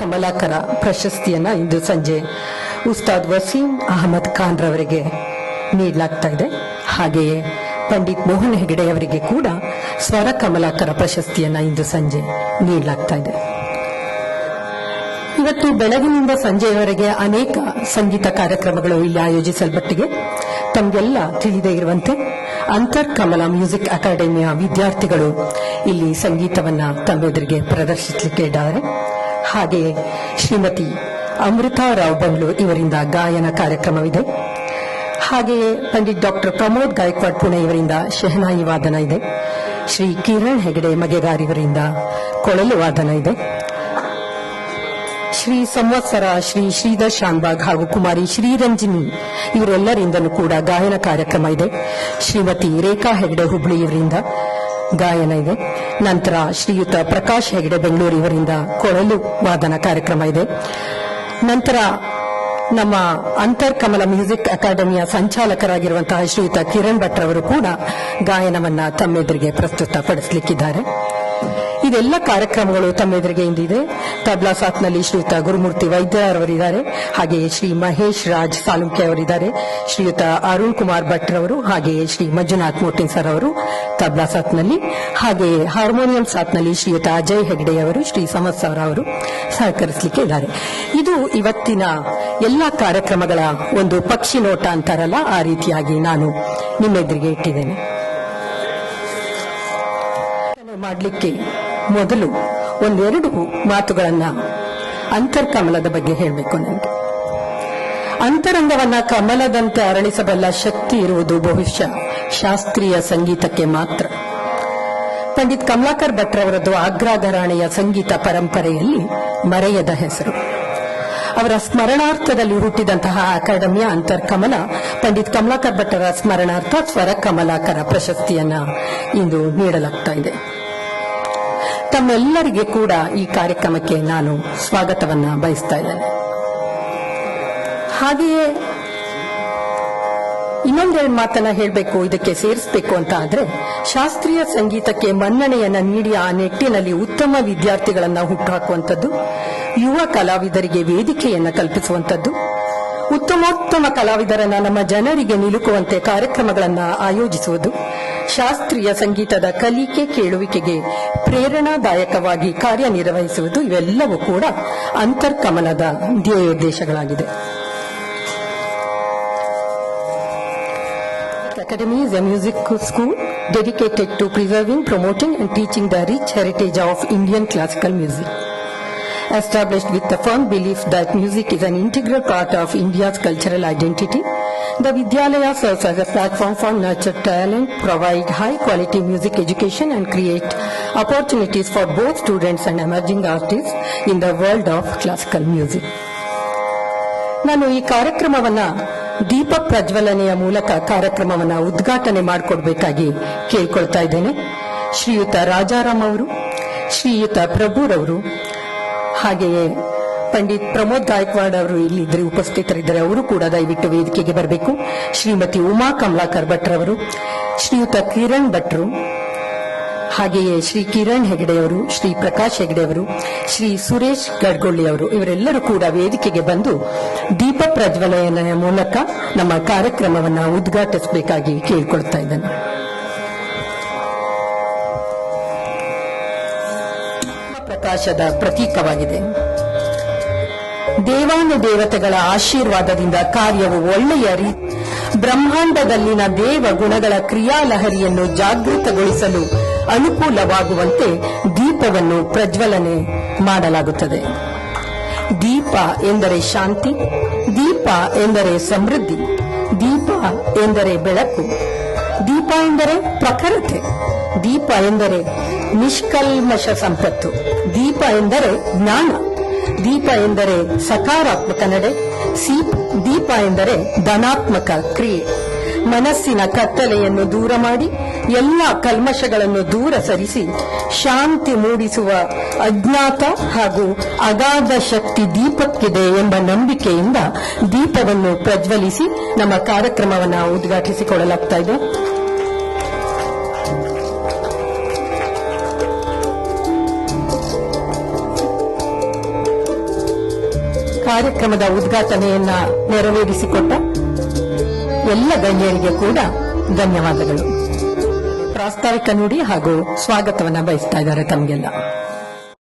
ಕಮಲಾಕರ ಪ್ರಶಸ್ತಿಯನ್ನ ಇಂದು ಸಂಜೆ ಉಸ್ತಾದ್ ವಸೀಂ ಅಹಮದ್ ಖಾನ್ ರವರಿಗೆ ನೀಡಲಾಗ್ತಾ ಇದೆ. ಹಾಗೆಯೇ ಪಂಡಿತ್ ಮೋಹನ್ ಹೆಗಡೆ ಅವರಿಗೆ ಕೂಡ ಸ್ವರ ಕಮಲಾಕರ ಪ್ರಶಸ್ತಿಯನ್ನ ಇಂದು ಸಂಜೆ ನೀಡಲಾಗ್ತಾ ಇದೆ. ಇವತ್ತು ಬೆಳಗಿನಿಂದ ಸಂಜೆಯವರೆಗೆ ಅನೇಕ ಸಂಗೀತ ಕಾರ್ಯಕ್ರಮಗಳು ಇಲ್ಲಿ ಆಯೋಜಿಸಲ್ಪಟ್ಟಿವೆ. ತಮಗೆಲ್ಲ ತಿಳಿದೇ ಇರುವಂತೆ ಅಂತರ್ ಕಮಲ ಮ್ಯೂಸಿಕ್ ಅಕಾಡೆಮಿಯ ವಿದ್ಯಾರ್ಥಿಗಳು ಇಲ್ಲಿ ಸಂಗೀತವನ್ನ ತಮ್ಮೆದುರಿಗೆ ಪ್ರದರ್ಶಿಸಲಿಕ್ಕೆ ಇದ್ದಾರೆ. ಹಾಗೆಯೇ ಶ್ರೀಮತಿ ಅಮೃತಾ ರಾವ್ ಬಂಗ್ಲು ಇವರಿಂದ ಗಾಯನ ಕಾರ್ಯಕ್ರಮವಿದೆ. ಹಾಗೆಯೇ ಪಂಡಿತ್ ಡಾಕ್ಟರ್ ಪ್ರಮೋದ್ ಗಾಯಕ್ವಾಡ್ ಪುಣೆ ಇವರಿಂದ ಶೆಹನಾಯಿ ವಾದನ ಇದೆ. ಶ್ರೀ ಕಿರಣ್ ಹೆಗಡೆ ಮಗೆಗಾರ್ ಇವರಿಂದ ಕೊಳಲು ವಾದನ ಇದೆ. ಶ್ರೀ ಸಂವತ್ಸರ ಶ್ರೀ ಶ್ರೀಧರ್ ಶಾನ್ಬಾಗ್ ಹಾಗೂ ಕುಮಾರಿ ಶ್ರೀರಂಜಿನಿ ಇವರೆಲ್ಲರಿಂದಲೂ ಕೂಡ ಗಾಯನ ಕಾರ್ಯಕ್ರಮ ಇದೆ. ಶ್ರೀಮತಿ ರೇಖಾ ಹೆಗಡೆ ಹುಬ್ಳಿ ಇವರಿಂದ ಗಾಯನ ಇದೆ. ನಂತರ ಶ್ರೀಯುತ ಪ್ರಕಾಶ್ ಹೆಗಡೆ ಬೆಂಗಳೂರು ಇವರಿಂದ ಕೊಳಲು ವಾದನ ಕಾರ್ಯಕ್ರಮ ಇದೆ. ನಂತರ ನಮ್ಮ ಅಂತರ್ಕಮಲ ಮ್ಯೂಸಿಕ್ ಅಕಾಡೆಮಿಯ ಸಂಚಾಲಕರಾಗಿರುವಂತಹ ಶ್ರೀಯುತ ಕಿರಣ್ ಭಟ್ ಅವರು ಕೂಡ ಗಾಯನವನ್ನ ತಮ್ಮೆದುರಿಗೆ ಪ್ರಸ್ತುತಪಡಿಸಲಿಕ್ಕಿದ್ದಾರೆ. ಇದೆಲ್ಲ ಕಾರ್ಯಕ್ರಮಗಳು ತಮ್ಮ ಎದುರಿಗೆ ಇಂದಿದೆ. ತಬ್ಲಾ ಸಾತ್ನಲ್ಲಿ ಶ್ರೀಯುತ ಗುರುಮೂರ್ತಿ ವೈದ್ಯರವರಿದ್ದಾರೆ ಹಾಗೆಯೇ ಶ್ರೀ ಮಹೇಶ್ ರಾಜ್ ಸಾಲುಂಕೆ ಅವರಿದ್ದಾರೆ. ಶ್ರೀಯುತ ಅರುಣ್ ಕುಮಾರ್ ಭಟ್ ರವರು, ಹಾಗೆಯೇ ಶ್ರೀ ಮಂಜುನಾಥ್ ಮೋಟಿನ್ ಸರ್ ಅವರು ತಬ್ಲಾ ಸಾತ್ನಲ್ಲಿ. ಹಾಗೆಯೇ ಹಾರ್ಮೋನಿಯಂ ಸಾತ್ನಲ್ಲಿ ಶ್ರೀಯುತ ಅಜಯ್ ಹೆಗ್ಡೆ ಅವರು, ಶ್ರೀ ಸಮತ್ಸವರ ಅವರು ಸಹಕರಿಸಲಿಕ್ಕೆ ಇದ್ದಾರೆ. ಇದು ಇವತ್ತಿನ ಎಲ್ಲ ಕಾರ್ಯಕ್ರಮಗಳ ಒಂದು ಪಕ್ಷಿ ನೋಟ ಅಂತಾರಲ್ಲ, ಆ ರೀತಿಯಾಗಿ ನಾನು ನಿಮ್ಮೆದುರಿಗೆ ಇಟ್ಟಿದ್ದೇನೆ. ಮಾಡಲಿಕ್ಕೆ ಮೊದಲು ಒಂದೆರಡು ಮಾತುಗಳನ್ನ ಅಂತರ್ಕಮಲದ ಬಗ್ಗೆ ಹೇಳಬೇಕು ನನಗೆ ಅಂತರಂಗವನ್ನ ಕಮಲದಂತೆ ಅರಳಿಸಬಲ್ಲ ಶಕ್ತಿ ಇರುವುದು ಬಹುಶಃ ಶಾಸ್ತ್ರೀಯ ಸಂಗೀತಕ್ಕೆ ಮಾತ್ರ. ಪಂಡಿತ್ ಕಮಲಾಕರ್ ಭಟ್ರವರದ್ದು ಆಗ್ರಾ ಘರಾಣೆಯ ಸಂಗೀತ ಪರಂಪರೆಯಲ್ಲಿ ಮರೆಯದ ಹೆಸರು. ಅವರ ಸ್ಮರಣಾರ್ಥದಲ್ಲಿ ಹುಟ್ಟಿದಂತಹ ಅಕಾಡೆಮಿಯ ಅಂತರ್ಕಮಲ ಪಂಡಿತ್ ಕಮಲಾಕರ್ ಭಟ್ಟರ ಸ್ಮರಣಾರ್ಥ ಸ್ವರ ಕಮಲಾಕರ ಪ್ರಶಸ್ತಿಯನ್ನ ಇಂದು ನೀಡಲಾಗ್ತಾ ಇದೆ. ತಮ್ಮೆಲ್ಲರಿಗೆ ಕೂಡ ಈ ಕಾರ್ಯಕ್ರಮಕ್ಕೆ ನಾನು ಸ್ವಾಗತವನ್ನ ಬಯಸ್ತಾ ಇದ್ದೇನೆ. ಹಾಗೆಯೇ ಇನ್ನೊಂದೆರಡು ಮಾತನ್ನ ಹೇಳಬೇಕು, ಇದಕ್ಕೆ ಸೇರಿಸಬೇಕು ಅಂತ ಆದ್ರೆ, ಶಾಸ್ತ್ರೀಯ ಸಂಗೀತಕ್ಕೆ ಮನ್ನಣೆಯನ್ನ ನೀಡಿ ಆ ನಿಟ್ಟಿನಲ್ಲಿ ಉತ್ತಮ ವಿದ್ಯಾರ್ಥಿಗಳನ್ನ ಹುಟ್ಟುಹಾಕುವಂಥದ್ದು, ಯುವ ಕಲಾವಿದರಿಗೆ ವೇದಿಕೆಯನ್ನ ಕಲ್ಪಿಸುವಂಥದ್ದು, ಉತ್ತಮೋತ್ತಮ ಕಲಾವಿದರನ್ನ ನಮ್ಮ ಜನರಿಗೆ ನಿಲುಕುವಂತೆ ಕಾರ್ಯಕ್ರಮಗಳನ್ನ ಆಯೋಜಿಸುವುದು ಶಾಸ್ತ್ರೀಯ ಸಂಗೀತದ ಕಲಿಕೆ ಕೇಳುವಿಕೆಗೆ ಪ್ರೇರಣಾದಾಯಕವಾಗಿ ಕಾರ್ಯನಿರ್ವಹಿಸುವುದು ಇವೆಲ್ಲವೂ ಕೂಡ ಅಂತರ್ಕಮಲದ ಧ್ಯೇಯೋದ್ದೇಶಗಳಾಗಿದೆ Academy is a music school dedicated to preserving, promoting and teaching the rich heritage of Indian classical music. Established with the firm belief that music is an integral part of India's cultural identity, the Vidyalaya serves as a platform for nurture talent, provide high quality music education and create opportunities for both students and emerging artists in the world of classical music. ನಾನು ಈ ಕಾರ್ಯಕ್ರಮವನ್ನ ದೀಪ ಪ್ರಜ್ವಲನೆಯ ಮೂಲಕ ಕಾರ್ಯಕ್ರಮವನ್ನ ಉದ್ಘಾಟನೆ ಮಾಡಿಕೊಡ್ಬೇಕಾಗಿ ಕೇಳ್ಕೊಳ್ತಾ ಇದ್ದೇನೆ ಶ್ರೀಯುತ ರಾಜಾರಾಮ್ ಅವರು ಶ್ರೀಯುತ ಪ್ರಭುರವರು ಹಾಗೆಯೇ ಪಂಡಿತ್ ಪ್ರಮೋದ್ ಗಾಯಕ್ವಾಡ್ ಅವರು ಇಲ್ಲಿದ್ರೆ ಉಪಸ್ಥಿತರಿದ್ದಾರೆ. ಅವರು ಕೂಡ ದಯವಿಟ್ಟು ವೇದಿಕೆಗೆ ಬರಬೇಕು. ಶ್ರೀಮತಿ ಉಮಾ ಕಮಲಾಕರ್ ಭಟ್ರವರು ಶ್ರೀಯುತ ಕಿರಣ್ ಭಟ್ರು ಹಾಗೆಯೇ ಶ್ರೀ ಕಿರಣ್ ಹೆಗಡೆಯವರು ಶ್ರೀ ಪ್ರಕಾಶ್ ಹೆಗಡೆಯವರು ಶ್ರೀ ಸುರೇಶ್ ಗಡ್ಗೊಳ್ಳಿ ಅವರು, ಇವರೆಲ್ಲರೂ ಕೂಡ ವೇದಿಕೆಗೆ ಬಂದು ದೀಪ ಪ್ರಜ್ವಲನೆಯ ಮೂಲಕ ನಮ್ಮ ಕಾರ್ಯಕ್ರಮವನ್ನು ಉದ್ಘಾಟಿಸಬೇಕಾಗಿ ಕೇಳಿಕೊಳ್ತಾ ಇದ್ದೇನೆ. ಪ್ರಕಾಶದ ಪ್ರತೀಕವಾಗಿದೆ. ದೇವಾನು ದೇವತೆಗಳ ಆಶೀರ್ವಾದದಿಂದ ಕಾರ್ಯವು ಒಳ್ಳೆಯ ರೀತಿ ಬ್ರಹ್ಮಾಂಡದಲ್ಲಿನ ದೇವ ಗುಣಗಳ ಕ್ರಿಯಾಲಹರಿಯನ್ನು ಜಾಗೃತಗೊಳಿಸಲು ಅನುಕೂಲವಾಗುವಂತೆ ದೀಪವನ್ನು ಪ್ರಜ್ವಲನೆ ಮಾಡಲಾಗುತ್ತದೆ. ದೀಪ ಎಂದರೆ ಶಾಂತಿ, ದೀಪ ಎಂದರೆ ಸಮೃದ್ಧಿ, ದೀಪ ಎಂದರೆ ಬೆಳಕು, ದೀಪ ಎಂದರೆ ಪ್ರಖರತೆ, ದೀಪ ಎಂದರೆ ನಿಷ್ಕಲ್ಮಶ ಸಂಪತ್ತು, ದೀಪ ಎಂದರೆ ಜ್ಞಾನ. ದೀಪ ಎಂದರೆ ಸಕಾರಾತ್ಮಕ ನಡೆ ದೀಪ ಎಂದರೆ ಧನಾತ್ಮಕ ಕ್ರಿಯೆ. ಮನಸ್ಸಿನ ಕತ್ತಲೆಯನ್ನು ದೂರ ಮಾಡಿ, ಎಲ್ಲ ಕಲ್ಮಶಗಳನ್ನು ದೂರ ಸರಿಸಿ, ಶಾಂತಿ ಮೂಡಿಸುವ ಅಜ್ಞಾತ ಹಾಗೂ ಅಗಾಧ ಶಕ್ತಿ ದೀಪಕ್ಕಿದೆ ಎಂಬ ನಂಬಿಕೆಯಿಂದ ದೀಪವನ್ನು ಪ್ರಜ್ವಲಿಸಿ ನಮ್ಮ ಕಾರ್ಯಕ್ರಮವನ್ನು ಉದ್ಘಾಟಿಸಿಕೊಳ್ಳಲಾಗ್ತಾ ಇದೆ. ಕಾರ್ಯಕ್ರಮದ ಉದ್ಘಾಟನೆಯನ್ನ ನೆರವೇರಿಸಿಕೊಟ್ಟ ಎಲ್ಲ ಗಣ್ಯರಿಗೆ ಕೂಡ ಧನ್ಯವಾದಗಳು. ಪ್ರಾಸ್ತಾವಿಕ ನುಡಿ ಹಾಗೂ ಸ್ವಾಗತವನ್ನ ಬಯಸ್ತಾ ಇದ್ದಾರೆ ತಮಗೆಲ್ಲ.